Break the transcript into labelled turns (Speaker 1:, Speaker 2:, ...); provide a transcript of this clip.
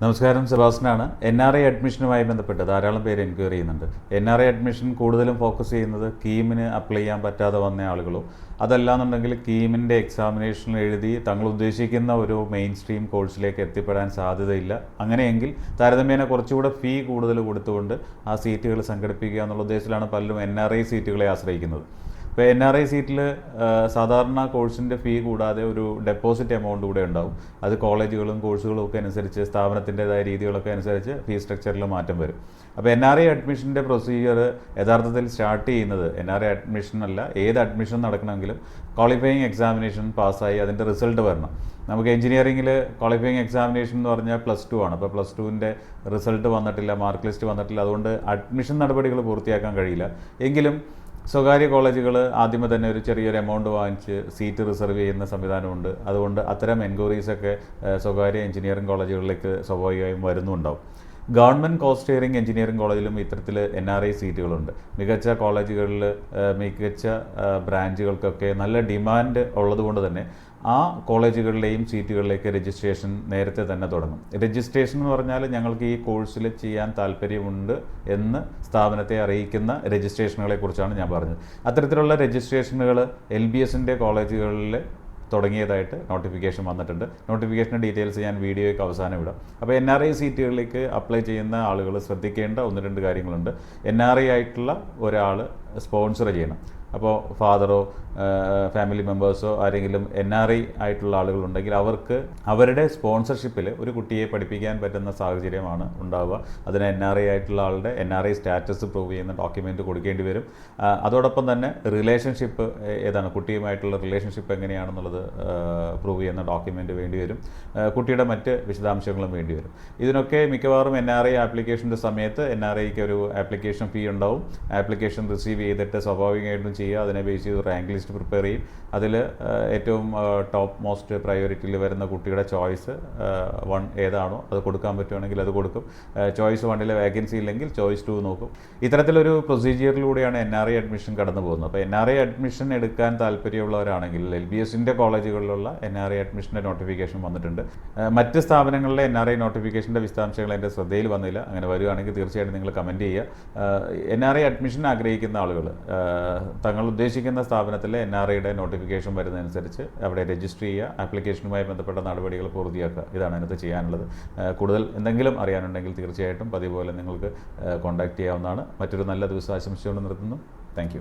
Speaker 1: നമസ്കാരം സെബാസ്റ്റനാണ് N R I അഡ്മിഷനുമായി ബന്ധപ്പെട്ട് ധാരാളം പേര് എൻക്വയറി ചെയ്യുന്നുണ്ട്. എൻ ആർ ഐ അഡ്മിഷൻ കൂടുതലും ഫോക്കസ് ചെയ്യുന്നത് കീമിന് അപ്ലൈ ചെയ്യാൻ പറ്റാതെ വന്ന ആളുകളോ അതല്ലാന്നുണ്ടെങ്കിൽ കീമിന്റെ എക്സാമിനേഷൻ എഴുതി തങ്ങൾ ഉദ്ദേശിക്കുന്ന ഒരു മെയിൻ സ്ട്രീം കോഴ്സിലേക്ക് എത്തിപ്പെടാൻ സാധ്യതയില്ല. അങ്ങനെയെങ്കിൽ താരതമ്യേന കുറച്ചുകൂടെ ഫീ കൂടുതൽ കൊടുത്തുകൊണ്ട് ആ സീറ്റുകൾ സംഘടിപ്പിക്കുക എന്നുള്ള ഉദ്ദേശത്തിലാണ് പലരും എൻ ആർ ഐ സീറ്റുകളെ ആശ്രയിക്കുന്നത്. ഇപ്പോൾ എൻ ആർ ഐ സീറ്റിൽ സാധാരണ കോഴ്സിന്റെ ഫീ കൂടാതെ ഒരു ഡെപ്പോസിറ്റ് എമൗണ്ട് കൂടെ ഉണ്ടാവും. അത് കോളേജുകളും കോഴ്സുകളും ഒക്കെ അനുസരിച്ച് സ്ഥാപനത്തിന്റെതായ രീതികളൊക്കെ അനുസരിച്ച് ഫീ സ്ട്രക്ചറിൽ മാറ്റം വരും. അപ്പോൾ എൻ ആർ ഐ അഡ്മിഷന്റെ പ്രൊസീജിയർ യഥാർത്ഥത്തിൽ സ്റ്റാർട്ട് ചെയ്യുന്നത് എൻ ആർ ഐ അഡ്മിഷൻ അല്ല ഏത് അഡ്മിഷൻ നടക്കണമെങ്കിലും ക്വാളിഫയിങ് എക്സാമിനേഷൻ പാസ്സായി അതിന്റെ റിസൾട്ട് വരണം. നമുക്ക് എഞ്ചിനീയറിംഗിൽ ക്വാളിഫയിങ് എക്സാമിനേഷൻ എന്ന് പറഞ്ഞാൽ പ്ലസ് ടു ആണ്. അപ്പോൾ പ്ലസ് ടുവിന്റെ റിസൾട്ട് വന്നിട്ടില്ല മാർക്ക് ലിസ്റ്റ് വന്നിട്ടില്ല. അതുകൊണ്ട് അഡ്മിഷൻ നടപടികൾ പൂർത്തിയാക്കാൻ കഴിയില്ല. എങ്കിലും സ്വകാര്യ കോളേജുകൾ ആദ്യമേ തന്നെ ഒരു ചെറിയൊരു എമൗണ്ട് വാങ്ങിച്ച് സീറ്റ് റിസർവ് ചെയ്യുന്ന സംവിധാനമുണ്ട്. അതുകൊണ്ട് അത്തരം എൻക്വയറീസൊക്കെ സ്വകാര്യ എഞ്ചിനീയറിംഗ് കോളേജുകളിലേക്ക് സ്വാഭാവികമായും വരുന്നുണ്ടാവും. ഗവൺമെന്റ് കോസ്റ്റ് കോസ്റ്റിയറിംഗ് എഞ്ചിനീയറിംഗ് കോളേജിലും ഇത്തരത്തിൽ എൻ ആർ ഐ സീറ്റുകളുണ്ട്. മികച്ച കോളേജുകളിൽ മികച്ച ബ്രാഞ്ചുകൾക്കൊക്കെ നല്ല ഡിമാൻഡ് ഉള്ളതുകൊണ്ട് തന്നെ ആ കോളേജുകളിലെയും സീറ്റുകളിലേക്ക് രജിസ്ട്രേഷൻ നേരത്തെ തന്നെ തുടങ്ങും. രജിസ്ട്രേഷൻ എന്ന് പറഞ്ഞാൽ ഞങ്ങൾക്ക് ഈ കോഴ്സിൽ ചെയ്യാൻ താല്പര്യമുണ്ട് എന്ന് സ്ഥാപനത്തെ അറിയിക്കുന്ന രജിസ്ട്രേഷനുകളെക്കുറിച്ചാണ് ഞാൻ പറഞ്ഞത്. അത്തരത്തിലുള്ള രജിസ്ട്രേഷനുകൾ എൽ ബി എസിന്റെ കോളേജുകളിൽ തുടങ്ങിയതായിട്ട് നോട്ടിഫിക്കേഷൻ വന്നിട്ടുണ്ട്. നോട്ടിഫിക്കേഷന്റെ ഡീറ്റെയിൽസ് ഞാൻ വീഡിയോയ്ക്ക് അവസാനം ഇടാം. അപ്പോൾ എൻ ആർ ഐ സീറ്റുകളിലേക്ക് അപ്ലൈ ചെയ്യുന്ന ആളുകൾ ശ്രദ്ധിക്കേണ്ട ഒന്ന് രണ്ട് കാര്യങ്ങളുണ്ട്. എൻ ആർ ഐ ആയിട്ടുള്ള ഒരാൾ സ്പോൺസർ ചെയ്യണം. അപ്പോൾ ഫാദറോ ഫാമിലി മെമ്പേഴ്സോ ആരെങ്കിലും എൻ ആർ ഐ ആയിട്ടുള്ള ആളുകളുണ്ടെങ്കിൽ അവർക്ക് അവരുടെ സ്പോൺസർഷിപ്പിൽ ഒരു കുട്ടിയെ പഠിപ്പിക്കാൻ പറ്റുന്ന സാഹചര്യമാണ് ഉണ്ടാവുക. അതിന് എൻ ആർ ഐ ആയിട്ടുള്ള ആളുടെ N R I status prove ചെയ്യുന്ന ഡോക്യുമെന്റ് കൊടുക്കേണ്ടി വരും. അതോടൊപ്പം തന്നെ റിലേഷൻഷിപ്പ് ഏതാണ് കുട്ടിയുമായിട്ടുള്ള റിലേഷൻഷിപ്പ് എങ്ങനെയാണെന്നുള്ളത് പ്രൂവ് ചെയ്യുന്ന ഡോക്യുമെന്റ് വേണ്ടി വരും. കുട്ടിയുടെ മറ്റ് വിശദാംശങ്ങളും വേണ്ടി വരും. ഇതിനൊക്കെ മിക്കവാറും എൻ ആർ ഐ ആപ്ലിക്കേഷന്റെ സമയത്ത് എൻ ആർ ഐക്ക് ഒരു ആപ്ലിക്കേഷൻ ഫീ ഉണ്ടാവും. ആപ്ലിക്കേഷൻ റിസീവ് ചെയ്തിട്ട് സ്വാഭാവികമായിട്ടും ചെയ്യുക അതിനെ ബേസ് ചെയ്ത് റാങ്ക് ലിസ്റ്റ് പ്രിപ്പയർ ചെയ്യും. അതിൽ ഏറ്റവും ടോപ്പ് മോസ്റ്റ് പ്രയോറിറ്റിയിൽ വരുന്ന കുട്ടിയുടെ ചോയ്സ് വൺ ഏതാണോ അത് കൊടുക്കാൻ പറ്റുവാണെങ്കിൽ അത് കൊടുക്കും. ചോയ്സ് വണ്ണിൽ വേക്കൻസി ഇല്ലെങ്കിൽ ചോയ്സ് ടു നോക്കും. ഇത്തരത്തിലൊരു പ്രൊസീജിയറിലൂടെയാണ് എൻ ആർ ഐ അഡ്മിഷൻ കടന്നു പോകുന്നത്. അപ്പോൾ എൻ ആർ ഐ അഡ്മിഷൻ എടുക്കാൻ താല്പര്യമുള്ളവരാണെങ്കിൽ എൽ ബി എസിന്റെ കോളേജുകളിലുള്ള എൻ ആർ ഐ അഡ്മിഷന്റെ നോട്ടിഫിക്കേഷൻ വന്നിട്ടുണ്ട്. മറ്റ് സ്ഥാപനങ്ങളിലെ എൻ ആർ ഐ നോട്ടിഫിക്കേഷന്റെ വിശദാംശങ്ങൾ എന്റെ ശ്രദ്ധയിൽ വന്നില്ല. അങ്ങനെ വരികയാണെങ്കിൽ തീർച്ചയായിട്ടും നിങ്ങൾ കമന്റ് ചെയ്യുക. എൻ ആർ ഐ അഡ്മിഷൻ ആഗ്രഹിക്കുന്ന ആളുകൾ തങ്ങൾ ഉദ്ദേശിക്കുന്ന സ്ഥാപനത്തിലെ എൻ ആർ ഐയുടെ നോട്ടിഫിക്കേഷൻ വരുന്നതനുസരിച്ച് അവിടെ രജിസ്റ്റർ ചെയ്യുക ആപ്ലിക്കേഷനുമായി ബന്ധപ്പെട്ട നടപടികൾ പൂർത്തിയാക്കുക. ഇതാണ് അതിനകത്ത് ചെയ്യാനുള്ളത്. കൂടുതൽ എന്തെങ്കിലും അറിയാനുണ്ടെങ്കിൽ തീർച്ചയായിട്ടും പതിപോലെ പോലെ നിങ്ങൾക്ക് കോൺടാക്റ്റ് ചെയ്യാവുന്നതാണ്. മറ്റൊരു നല്ല ദിവസം ആശംസിച്ചുകൊണ്ട് നിർത്തുന്നു. താങ്ക്